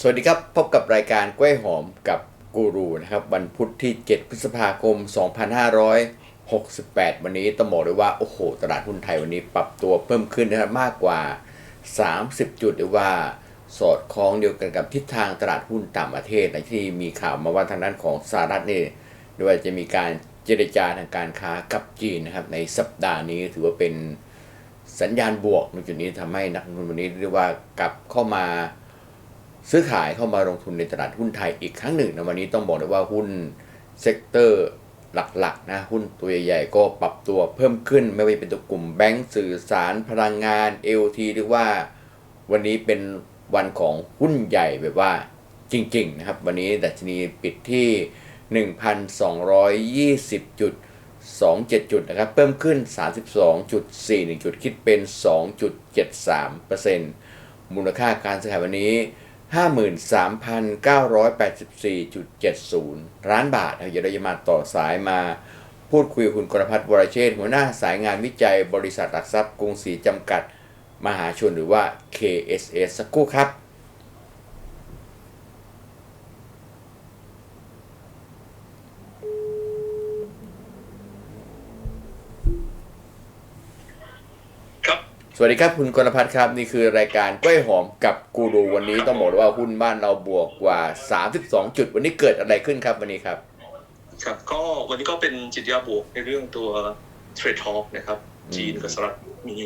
สวัสดีครับ พบกับรายการกล้วยหอมกับกูรูนะครับ วันพุธที่ 7 พฤษภาคม 2568 วันนี้ต้องบอกเลยว่า โอ้โห ตลาดหุ้นไทยวันนี้ปรับตัวเพิ่มขึ้นนะครับมากกว่า 30 จุดหรือว่าสอดคล้องเดียวกันกับทิศทางตลาดหุ้นต่างประเทศนะที่มีข่าวมาว่าทางด้านของสหรัฐนี่ด้วยจะมีการเจรจาทางการค้ากับจีนนะครับ ในสัปดาห์นี้ถือว่าเป็นสัญญาณบวกในจุดนี้ทำให้นักลงทุนวันนี้เรียกว่ากลับเข้ามา ซื้อขายเข้ามาลงทุนในตลาดหุ้นไทยอีกครั้งหนึ่งนะวันนี้ต้องบอกเลยว่าหุ้นเซกเตอร์หลักๆนะหุ้นตัวใหญ่ๆก็ปรับตัวเพิ่มขึ้นไม่ว่าจะเป็นตัวกลุ่มแบงก์สื่อสารพลังงาน LT หรือว่าวันนี้เป็นวันของหุ้นใหญ่แบบว่าจริงๆนะครับ วันนี้ดัชนีปิดที่ 1,220 จุด 27 จุดนะครับ เพิ่มขึ้น 32.41 จุดคิดเป็น 2.73%มูลค่าการซื้อขายวันนี้ 53,984.70 ล้านบาทเดี๋ยวเราจะมาต่อสายมาพูดคุยคุณกรพัฒน์วรเชษหัวหน้าสายงานวิจัยบริษัทหลักทรัพย์กรุงศรีจำกัด มหาชนหรือว่า KSS สักครู่ครับ สวัสดีครับ คุณกรพัฒน์ครับ นี่คือรายการกล้วยหอมกับกูรูวันนี้ต้องบอกเลยว่าหุ้นบ้านเราบวกกว่า 32 จุด วันนี้เกิดอะไรขึ้นครับวันนี้ครับ ครับก็วันนี้ก็เป็นจิตยาบวกในเรื่องตัวเทรดทอ l k นะครับอืมจีนกับสหรัฐมี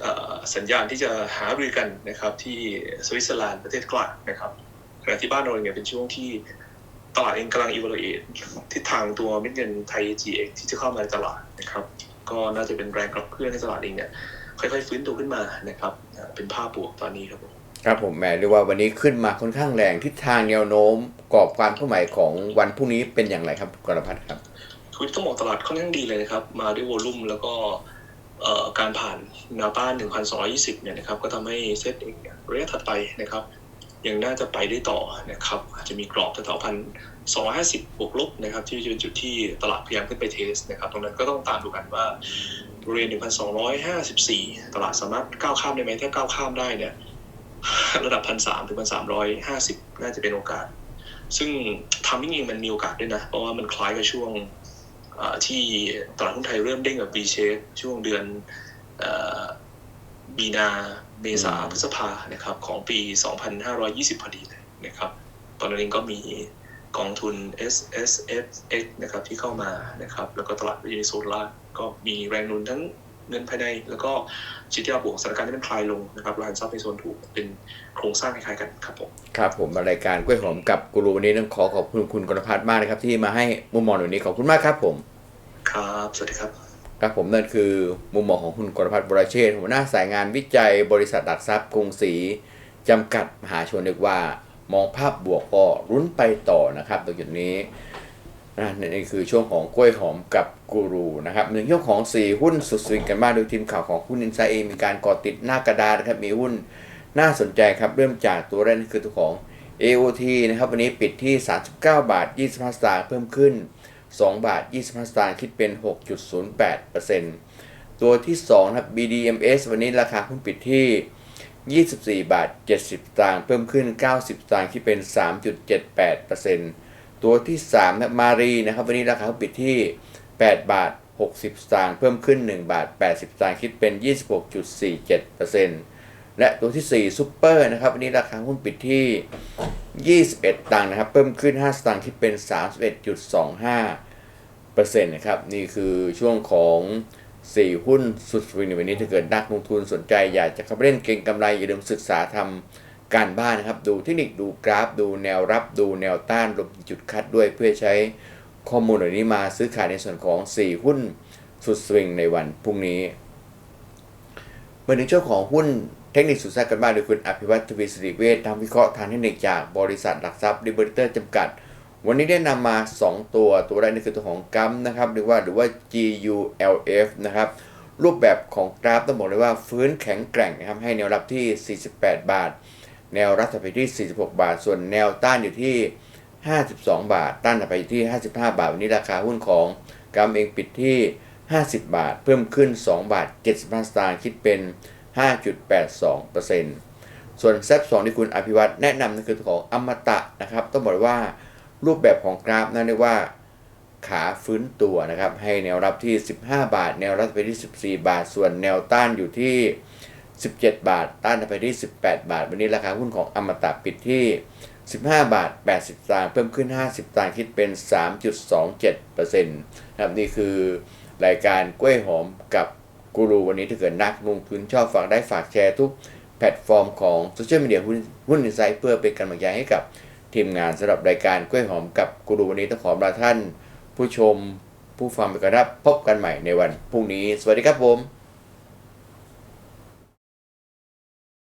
เอ่อสัญญาณที่จะหารือกันนะครับ ที่สวิตเซอร์แลนด์ประเทศกลางนะครับขณะที่บ้านเราเนี่ยเป็นช่วงที่ตลาดเองกำลัง evaluate ทิศทางตัวเม็ดเงินไทย GX ที่จะเข้ามาในตลาดนะครับ ก็น่าจะเป็นแรงกระเพื่อมให้ตลาดเองเนี่ยค่อยๆฟื้นตัวขึ้นมานะครับอ่าเป็นภาพบวกตอนนี้ครับผมครับผมแหมเรียกว่าวันนี้ขึ้นมาค่อนข้างแรงทิศทางแนวโน้มกรอบความเคลื่อนไหวของวันพรุ่งนี้เป็นอย่างไรครับคุณกรพัฒน์ครับทวิตต้องบอกตลาดค่อนข้างดีเลยนะครับ มาด้วยวอลุ่มแล้วก็เอ่อการผ่านแนวต้าน 1,220 เนี่ยนะครับ ก็ทำให้เซตเองเนี่ยระยะถัดไปนะครับ ยังน่าจะไปได้ต่อนะครับ อาจจะมีกรอบแถวๆพัน สองห้าสิบบวกลบนะครับที่จะเป็นจุดที่ตลาดพยายามขึ้นไปเทสนะครับตรงนั้นก็ต้องตามดูกันว่าบริเวณ 1,254 ตลาดสามารถก้าวข้ามได้ไหมถ้าก้าวข้ามได้เนี่ยระดับพันสามถึงพันสามร้อยห้าสิบน่าจะเป็นโอกาส ซึ่งทำมิ่งเองมันมีโอกาสด้วยนะ เพราะว่ามันคล้ายกับช่วงที่ตลาดหุ้นไทยเริ่มเด้งแบบ V shape ช่วงเดือนมีนาเมษาพฤษภานะครับของปี 2520 พอดีเลยนะครับ ตอนนั้นเองก็มี กองทุน S S F X นะครับที่เข้ามานะครับแล้วก็ตลาดวิทยาโซล่าก็มีแรงหนุนทั้งเงินภายใน แล้วก็จิตยาบวกสถานการณ์ที่มันคลายลงนะครับรายทรัพย์ในโซนถูกเป็นโครงสร้างคล้ายๆกันครับผมครับผมมารายการกล้วยหอมกับกูรูวันนี้ต้องขอขอบคุณคุณกรพัฒน์มากนะครับ ที่มาให้มุมมองวันนี้ขอบคุณมากครับผม ครับสวัสดีครับครับผมนั่นคือมุมมองของคุณกรพัฒน์บรเชษฐ์หัวหน้าสายงานวิจัยบริษัทหลักทรัพย์กรุงศรีจำกัดมหาชนเรียกว่า มองภาพบวกก็รุ้นไปต่อนะครับตรงจุดนี้นะนี่คือช่วงของกล้วยหอมกับกูรูนะครับหนึ่งช่วงของสี่หุ้นสุดสวิงกันบ้างโดยทีมข่าวของหุ้นอินไซเองมีการก่อติดหน้ากระดานนะครับมีหุ้นน่าสนใจครับเริ่มจากตัวแรกนี่คือตัวของ AOT นะครับวันนี้ปิดที่ 39 บาท 25 สตางค์เพิ่มขึ้น 2 บาท 25 สตางค์คิดเป็น 6.08%ตัวที่2นะครับ BDMs วันนี้ราคาหุ้นปิดที่ 24 บาท 70ตางค์เพิ่มขึ้น 90 ตางค์คิดเป็น 3.78%ตัวที่3นะมารีนะครับวันนี้ราคาหุ้นปิดที่ 8 บาท 60 ตางค์เพิ่มขึ้น 1 บาท 80 ตางค์คิดเป็น 26.47%และตัวที่ 4ซูเปอร์นะครับวันนี้ราคาหุ้นปิดที่ 21 ตังค์นะครับเพิ่มขึ้น 5 ตางค์คิดเป็น 31.25เปอร์เซ็นต์นะครับนี่คือช่วงของ 4 หุ้นสุดสวิงในวันนี้ถ้าเกิดนักลงทุนสนใจ อยากจะเข้าไปเล่นเก็งกำไร อย่าลืมศึกษาทำการบ้านนะครับ ดูเทคนิคดูกราฟ ดูแนวรับดูแนวต้านรวมจุดคัดด้วยเพื่อใช้ข้อมูลเหล่านี้มาซื้อขายในส่วนของ 4 หุ้นสุดสวิงในวันพรุ่งนี้มาถึงช่วงของหุ้นเทคนิคสุดแซ่บกันบ้างโดยคุณอภิวัตทวีสิริเวชทำวิเคราะห์ทางเทคนิคจากบริษัทหลักทรัพย์ดิบริเตอร์จำกัด วันนี้ได้นำมา 2 ตัว ตัวแรกนี่คือตัวของกัมนะครับหรือว่าหรือว่า GULF นะครับ รูปแบบของกราฟต้องบอกเลยว่าฟื้นแข็งแกร่งนะครับ ให้แนวรับที่ 48 บาท แนวรับถัดไปที่ 46 บาท ส่วนแนวต้านอยู่ที่ 52 บาท ต้านถัดไปที่ 55 บาท วันนี้ราคาหุ้นของกัมเองปิดที่ 50 บาท เพิ่มขึ้น 2 บาท 75 สตางค์คิดเป็น 5.82%ตส่วนแซฟสองที่คุณอภิวัตแนะนำนั่นคือของอมตะนะครับ ต้องบอกว่า รูปแบบของกราฟนั้นเรียกว่าขาฟื้นตัวนะครับ ให้แนวรับที่ 15 บาท แนวรับไปที่ 14 บาท ส่วนแนวต้านอยู่ที่ 17 บาท ต้านไปที่ 18 บาท วันนี้ราคาหุ้นของอมตะปิดที่ 15 บาท 80สตางค์เพิ่มขึ้น 50 ตางค์คิดเป็น 3.27%นะครับนี่คือรายการกล้วยหอมกับกูรูวันนี้ถ้าเกิดนักลงทุนชอบฝากได้ฝากแชร์ทุกแพลตฟอร์มของโซเชียลมีเดียหุ้นหุ้นอินไซต์เพื่อเป็นกำลังใจให้กับ ทีมงานสำหรับรายการกล้วยหอมกับกูรูวันนี้ต้องขอลาท่าน ผู้ชมผู้ฟังไปก่อนครับพบกันใหม่ในวันพรุ่งนี้ สวัสดีครับผม